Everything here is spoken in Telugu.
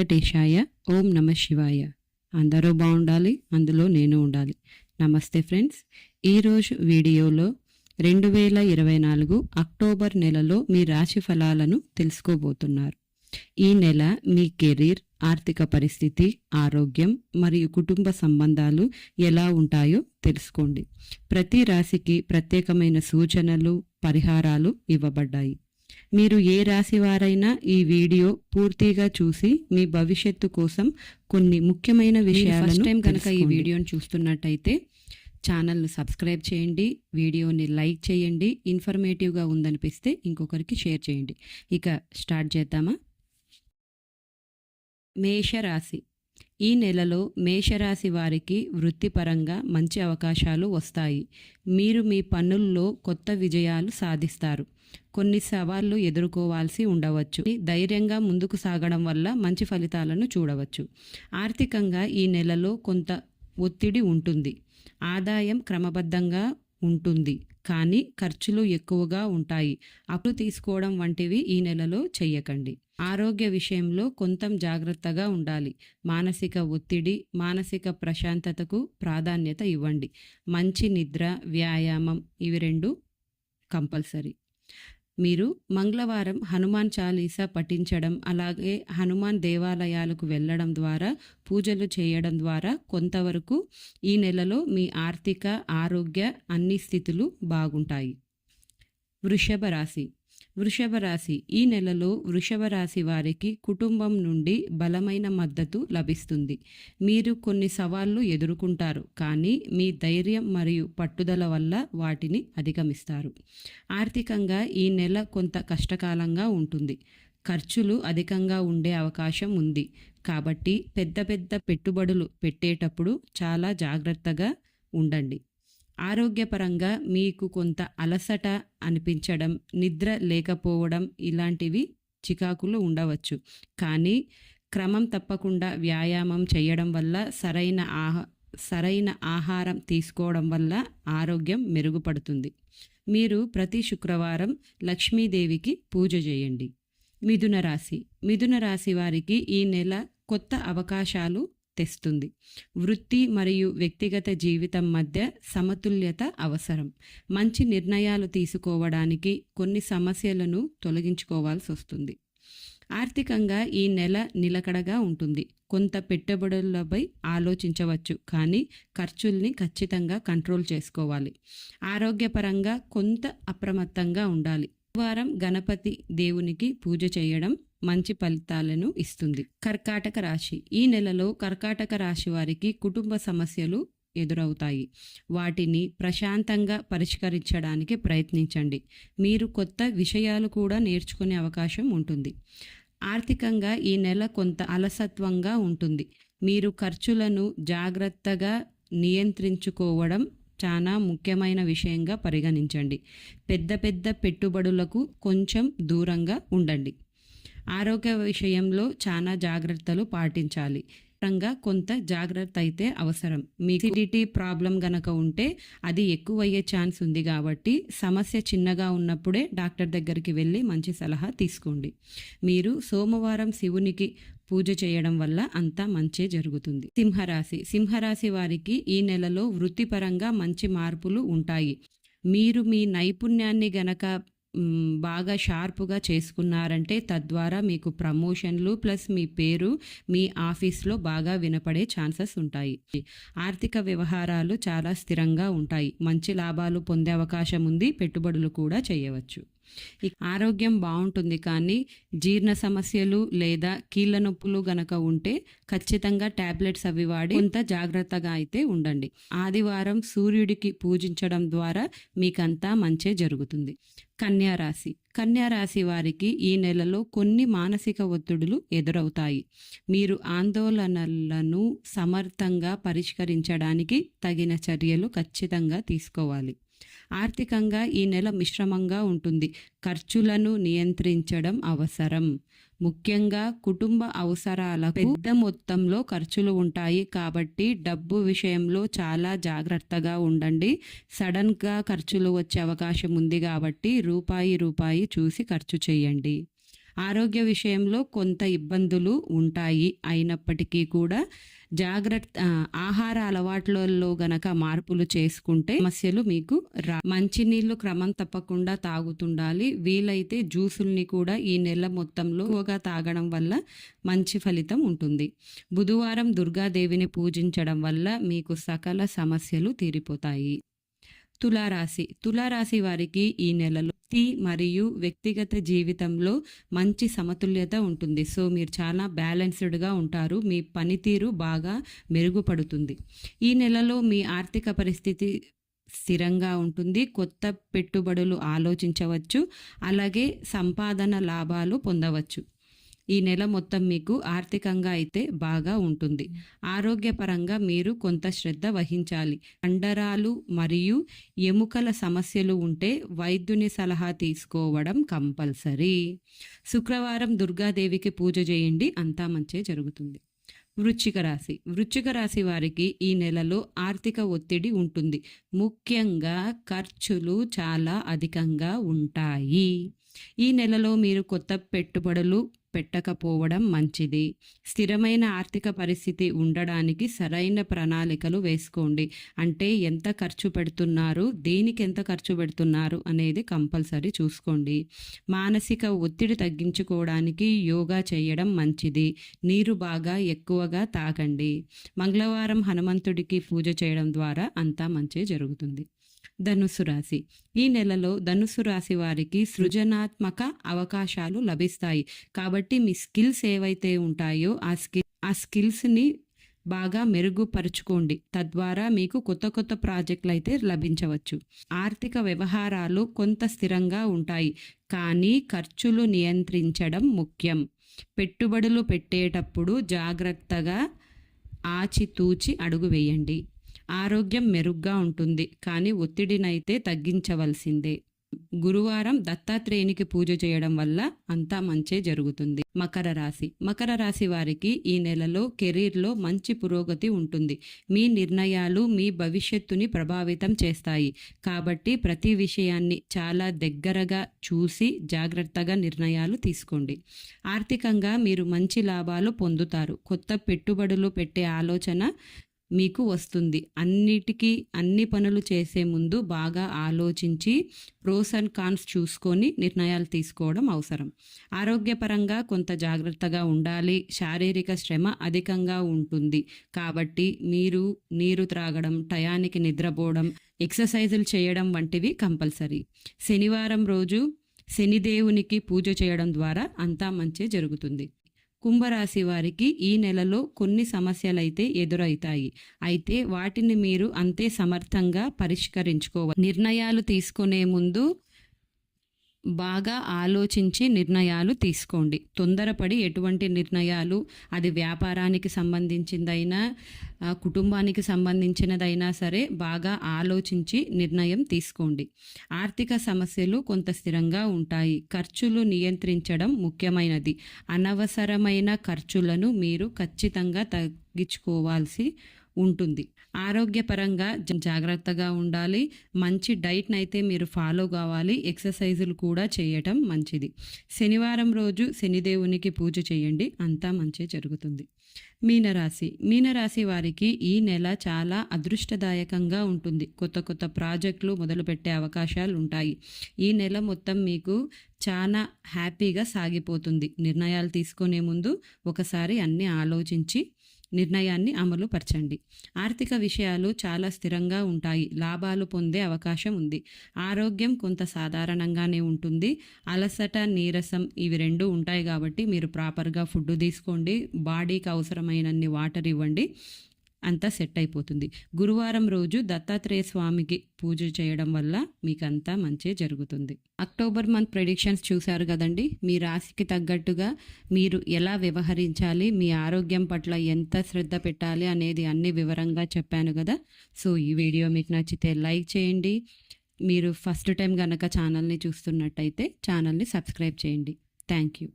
వెంకటేశాయ ఓం నమ శివాయ. అందరూ బాగుండాలి అందులో నేను ఉండాలి. నమస్తే ఫ్రెండ్స్. ఈరోజు వీడియోలో రెండు వేల ఇరవై నాలుగు అక్టోబర్ నెలలో మీ రాశి ఫలాలను తెలుసుకోబోతున్నారు. ఈ నెల మీ కెరీర్ ఆర్థిక పరిస్థితి ఆరోగ్యం మరియు కుటుంబ సంబంధాలు ఎలా ఉంటాయో తెలుసుకోండి. ప్రతి రాశికి ప్రత్యేకమైన సూచనలు పరిహారాలు ఇవ్వబడ్డాయి. మీరు ఏ రాశి వారైనా ఈ వీడియో పూర్తిగా చూసి మీ భవిష్యత్తు కోసం కొన్ని ముఖ్యమైన విషయాలను ఫస్ట్ టైం కనుక ఈ వీడియోని చూస్తున్నట్టయితే ఛానల్ను సబ్స్క్రైబ్ చేయండి వీడియోని లైక్ చేయండి ఇన్ఫర్మేటివ్గా ఉందనిపిస్తే ఇంకొకరికి షేర్ చేయండి. ఇక స్టార్ట్ చేద్దామా? మేషరాశి. ఈ నెలలో మేషరాశి వారికి వృత్తిపరంగా మంచి అవకాశాలు వస్తాయి. మీరు మీ పనుల్లో కొత్త విజయాలు సాధిస్తారు. కొన్ని సవాళ్ళు ఎదుర్కోవాల్సి ఉండవచ్చు. ధైర్యంగా ముందుకు సాగడం వల్ల మంచి ఫలితాలను చూడవచ్చు. ఆర్థికంగా ఈ నెలలో కొంత ఒత్తిడి ఉంటుంది. ఆదాయం క్రమబద్ధంగా ఉంటుంది. కానీ ఖర్చులు ఎక్కువగా ఉంటాయి. అప్పు తీసుకోవడం వంటివి ఈ నెలలో చెయ్యకండి. ఆరోగ్య విషయంలో కొంత జాగ్రత్తగా ఉండాలి. మానసిక ఒత్తిడి మానసిక ప్రశాంతతకు ప్రాధాన్యత ఇవ్వండి. మంచి నిద్ర వ్యాయామం ఇవి రెండు కంపల్సరీ. మీరు మంగళవారం హనుమాన్ చాలీసా పఠించడం అలాగే హనుమాన్ దేవాలయాలకు వెళ్ళడం ద్వారా పూజలు చేయడం ద్వారా కొంతవరకు ఈ నెలలో మీ ఆర్థిక ఆరోగ్య అన్ని స్థితులు బాగుంటాయి. వృషభ రాశి వృషభ రాశి. ఈ నెలలో వృషభ రాశి వారికి కుటుంబం నుండి బలమైన మద్దతు లభిస్తుంది. మీరు కొన్ని సవాళ్ళు ఎదుర్కొంటారు. కానీ మీ ధైర్యం మరియు పట్టుదల వల్ల వాటిని అధిగమిస్తారు. ఆర్థికంగా ఈ నెల కొంత కష్టకాలంగా ఉంటుంది. ఖర్చులు అధికంగా ఉండే అవకాశం ఉంది. కాబట్టి పెద్ద పెద్ద పెట్టుబడులు పెట్టేటప్పుడు చాలా జాగ్రత్తగా ఉండండి. ఆరోగ్యపరంగా మీకు కొంత అలసట అనిపించడం నిద్ర లేకపోవడం ఇలాంటివి చికాకులు ఉండవచ్చు. కానీ క్రమం తప్పకుండా వ్యాయామం చేయడం వల్ల సరైన ఆహా సరైన ఆహారం తీసుకోవడం వల్ల ఆరోగ్యం మెరుగుపడుతుంది. మీరు ప్రతి శుక్రవారం లక్ష్మీదేవికి పూజ చేయండి. మిథున రాశి. మిథున రాశి వారికి ఈ నెల కొత్త అవకాశాలు తెస్తుంది. వృత్తి మరియు వ్యక్తిగత జీవితం మధ్య సమతుల్యత అవసరం. మంచి నిర్ణయాలు తీసుకోవడానికి కొన్ని సమస్యలను తొలగించుకోవాల్సి వస్తుంది ఆర్థికంగా ఈ నెల నిలకడగా ఉంటుంది. కొంత పెట్టుబడులపై ఆలోచించవచ్చు కానీ ఖర్చుల్ని ఖచ్చితంగా కంట్రోల్ చేసుకోవాలి. ఆరోగ్యపరంగా కొంత అప్రమత్తంగా ఉండాలి. వారం గణపతి దేవునికి పూజ చేయడం మంచి ఫలితాలను ఇస్తుంది. కర్కాటక రాశి. ఈ నెలలో కర్కాటక రాశి వారికి కుటుంబ సమస్యలు ఎదురవుతాయి. వాటిని ప్రశాంతంగా పరిష్కరించడానికి ప్రయత్నించండి. మీరు కొత్త విషయాలు కూడా నేర్చుకునే అవకాశం ఉంటుంది. ఆర్థికంగా ఈ నెల కొంత అలసత్వంగా ఉంటుంది. మీరు ఖర్చులను జాగ్రత్తగా నియంత్రించుకోవడం చాలా ముఖ్యమైన విషయంగా పరిగణించండి. పెద్ద పెద్ద పెట్టుబడులకు కొంచెం దూరంగా ఉండండి. ఆరోగ్య విషయంలో చాలా జాగ్రత్తలు పాటించాలి. పరంగా కొంత జాగ్రత్త అయితే అవసరం. మీ అసిడిటీ ప్రాబ్లం గనక ఉంటే అది ఎక్కువయ్యే ఛాన్స్ ఉంది కాబట్టి సమస్య చిన్నగా ఉన్నప్పుడే డాక్టర్ దగ్గరికి వెళ్ళి మంచి సలహా తీసుకోండి. మీరు సోమవారం శివునికి పూజ చేయడం వల్ల అంతా మంచే జరుగుతుంది. సింహరాశి. సింహరాశి వారికి ఈ నెలలో వృత్తిపరంగా మంచి మార్పులు ఉంటాయి. మీరు మీ నైపుణ్యాన్ని గనక బాగా షార్ప్గా చేసుకున్నారంటే తద్వారా మీకు ప్రమోషన్లు ప్లస్ మీ పేరు మీ ఆఫీస్లో బాగా వినపడే ఛాన్సెస్ ఉంటాయి. ఆర్థిక వ్యవహారాలు చాలా స్థిరంగా ఉంటాయి. మంచి లాభాలు పొందే అవకాశం ఉంది. పెట్టుబడులు కూడా చేయవచ్చు. ఆరోగ్యం బాగుంటుంది కానీ జీర్ణ సమస్యలు లేదా కీళ్ళ నొప్పులు గనక ఉంటే ఖచ్చితంగా టాబ్లెట్స్ అవి వాడి కొంత జాగ్రత్తగా అయితే ఉండండి. ఆదివారం సూర్యుడికి పూజించడం ద్వారా మీకంతా మంచే జరుగుతుంది. కన్యారాశి. కన్యారాశి వారికి ఈ నెలలో కొన్ని మానసిక ఒత్తిడులు ఎదురవుతాయి. మీరు ఆందోళనలను సమర్థంగా పరిష్కరించడానికి తగిన చర్యలు ఖచ్చితంగా తీసుకోవాలి. ఆర్థికంగా ఈ నెల మిశ్రమంగా ఉంటుంది. ఖర్చులను నియంత్రించడం అవసరం. ముఖ్యంగా కుటుంబ అవసరాలకు పెద్ద మొత్తంలో ఖర్చులు ఉంటాయి కాబట్టి డబ్బు విషయంలో చాలా జాగ్రత్తగా ఉండండి. సడన్గా ఖర్చులు వచ్చే అవకాశం ఉంది కాబట్టి రూపాయి రూపాయి చూసి ఖర్చు చేయండి. ఆరోగ్య విషయంలో కొంత ఇబ్బందులు ఉంటాయి. అయినప్పటికీ కూడా జాగ్రత్త ఆహార అలవాట్లలో గనక మార్పులు చేసుకుంటే సమస్యలు మీకు రా మంచినీళ్ళు క్రమం తప్పకుండా తాగుతుండాలి. వీలైతే జ్యూసుల్ని కూడా ఈ నెల మొత్తంలో ఎక్కువగా తాగడం వల్ల మంచి ఫలితం ఉంటుంది. బుధవారం దుర్గాదేవిని పూజించడం వల్ల మీకు సకల సమస్యలు తీరిపోతాయి. తులారాశి. తులారాశి వారికి ఈ నెలలో వృత్తి మరియు వ్యక్తిగత జీవితంలో మంచి సమతుల్యత ఉంటుంది. సో మీరు చాలా బ్యాలెన్స్డ్గా ఉంటారు. మీ పనితీరు బాగా మెరుగుపడుతుంది. ఈ నెలలో మీ ఆర్థిక పరిస్థితి స్థిరంగా ఉంటుంది. కొత్త పెట్టుబడులు ఆలోచించవచ్చు. అలాగే సంపాదన లాభాలు పొందవచ్చు. ఈ నెల మొత్తం మీకు ఆర్థికంగా అయితే బాగా ఉంటుంది. ఆరోగ్యపరంగా మీరు కొంత శ్రద్ధ వహించాలి. కండరాలు మరియు ఎముకల సమస్యలు ఉంటే వైద్యుని సలహా తీసుకోవడం కంపల్సరీ. శుక్రవారం దుర్గాదేవికి పూజ చేయండి. అంతా మంచే జరుగుతుంది. వృచ్చిక రాశి. వృచ్చిక రాశి వారికి ఈ నెలలో ఆర్థిక ఒత్తిడి ఉంటుంది. ముఖ్యంగా ఖర్చులు చాలా అధికంగా ఉంటాయి. ఈ నెలలో మీరు కొత్త పెట్టుబడులు పెట్టకపోవడం మంచిది. స్థిరమైన ఆర్థిక పరిస్థితి ఉండడానికి సరైన ప్రణాళికలు వేసుకోండి. అంటే ఎంత ఖర్చు పెడుతున్నారు దేనికి ఎంత ఖర్చు పెడుతున్నారు అనేది కంపల్సరీ చూసుకోండి. మానసిక ఒత్తిడి తగ్గించుకోవడానికి యోగా చేయడం మంచిది. నీరు బాగా ఎక్కువగా తాగండి. మంగళవారం హనుమంతుడికి పూజ చేయడం ద్వారా అంతా మంచి జరుగుతుంది. ధనుసు రాశి. ఈ నెలలో ధనుసు రాశి వారికి సృజనాత్మక అవకాశాలు లభిస్తాయి. కాబట్టి మీ స్కిల్స్ ఏవైతే ఉంటాయో ఆ స్కిల్ ఆ స్కిల్స్ని బాగా మెరుగుపరుచుకోండి. తద్వారా మీకు కొత్త కొత్త ప్రాజెక్టులు అయితే లభించవచ్చు. ఆర్థిక వ్యవహారాలు కొంత స్థిరంగా ఉంటాయి. కానీ ఖర్చులు నియంత్రించడం ముఖ్యం. పెట్టుబడులు పెట్టేటప్పుడు జాగ్రత్తగా ఆచితూచి అడుగు వేయండి. ఆరోగ్యం మెరుగ్గా ఉంటుంది కానీ ఒత్తిడినైతే తగ్గించవలసిందే. గురువారం దత్తాత్రేయునికి పూజ చేయడం వల్ల అంతా మంచే జరుగుతుంది. మకర రాశి. మకర రాశి వారికి ఈ నెలలో కెరీర్లో మంచి పురోగతి ఉంటుంది. మీ నిర్ణయాలు మీ భవిష్యత్తుని ప్రభావితం చేస్తాయి. కాబట్టి ప్రతి విషయాన్ని చాలా దగ్గరగా చూసి జాగ్రత్తగా నిర్ణయాలు తీసుకోండి. ఆర్థికంగా మీరు మంచి లాభాలు పొందుతారు. కొత్త పెట్టుబడులు పెట్టే ఆలోచన మీకు వస్తుంది. అన్నిటికీ అన్ని పనులు చేసే ముందు బాగా ఆలోచించి ప్రోస్ అండ్ కాన్స్ చూసుకొని నిర్ణయాలు తీసుకోవడం అవసరం. ఆరోగ్యపరంగా కొంత జాగ్రత్తగా ఉండాలి. శారీరక శ్రమ అధికంగా ఉంటుంది. కాబట్టి మీరు నీరు త్రాగడం టయానికి నిద్రపోవడం ఎక్సర్సైజులు చేయడం వంటివి కంపల్సరీ. శనివారం రోజు శనిదేవునికి పూజ చేయడం ద్వారా అంతా మంచి జరుగుతుంది. కుంభరాశి వారికి ఈ నెలలో కొన్ని సమస్యలైతే ఎదురవుతాయి. అయితే వాటిని మీరు అంతే సమర్థంగా పరిష్కరించుకోవాలి నిర్ణయాలు తీసుకునే ముందు బాగా ఆలోచించి నిర్ణయాలు తీసుకోండి. తొందరపడి ఎటువంటి నిర్ణయాలు అది వ్యాపారానికి సంబంధించిందైనా కుటుంబానికి సంబంధించినదైనా సరే బాగా ఆలోచించి నిర్ణయం తీసుకోండి. ఆర్థిక సమస్యలు కొంత స్థిరంగా ఉంటాయి. ఖర్చులు నియంత్రించడం ముఖ్యమైనది. అనవసరమైన ఖర్చులను మీరు ఖచ్చితంగా తగ్గించుకోవాల్సి ఉంటుంది. ఆరోగ్యపరంగా జ- జాగ్రత్తగా ఉండాలి. మంచి డైట్ని అయితే మీరు ఫాలో కావాలి. ఎక్సర్సైజులు కూడా చేయటం మంచిది. శనివారం రోజు శనిదేవునికి పూజ చేయండి. అంతా మంచి జరుగుతుంది. మీనరాశి. మీనరాశి వారికి ఈ నెల చాలా అదృష్టదాయకంగా ఉంటుంది. కొత్త కొత్త ప్రాజెక్టులు మొదలుపెట్టే అవకాశాలు ఉంటాయి. ఈ నెల మొత్తం మీకు చాలా హ్యాపీగా సాగిపోతుంది. నిర్ణయాలు తీసుకునే ముందు ఒకసారి అన్నీ ఆలోచించి నిర్ణయాన్ని అమలు పరచండి ఆర్థిక విషయాలు చాలా స్థిరంగా ఉంటాయి. లాభాలు పొందే అవకాశం ఉంది. ఆరోగ్యం కొంత సాధారణంగానే ఉంటుంది. అలసట నీరసం ఇవి రెండు ఉంటాయి కాబట్టి మీరు ప్రాపర్గా ఫుడ్ తీసుకోండి. బాడీకి అవసరమైనన్ని వాటర్ ఇవ్వండి. అంతా సెట్ అయిపోతుంది. గురువారం రోజు దత్తాత్రేయ స్వామికి పూజ చేయడం వల్ల మీకు అంతా మంచి జరుగుతుంది. అక్టోబర్ మంత్ ప్రెడిక్షన్స్ చూశారు కదండి? మీ రాశికి తగ్గట్టుగా మీరు ఎలా వ్యవహరించాలి? మీ ఆరోగ్యం పట్ల ఎంత శ్రద్ధ పెట్టాలి అనేది అన్ని వివరంగా చెప్పాను కదా? సో ఈ వీడియో మీకు నచ్చితే లైక్ చేయండి. మీరు ఫస్ట్ టైం కనుక ఛానల్ని చూస్తున్నట్టయితే ఛానల్ని సబ్స్క్రైబ్ చేయండి. Thank you.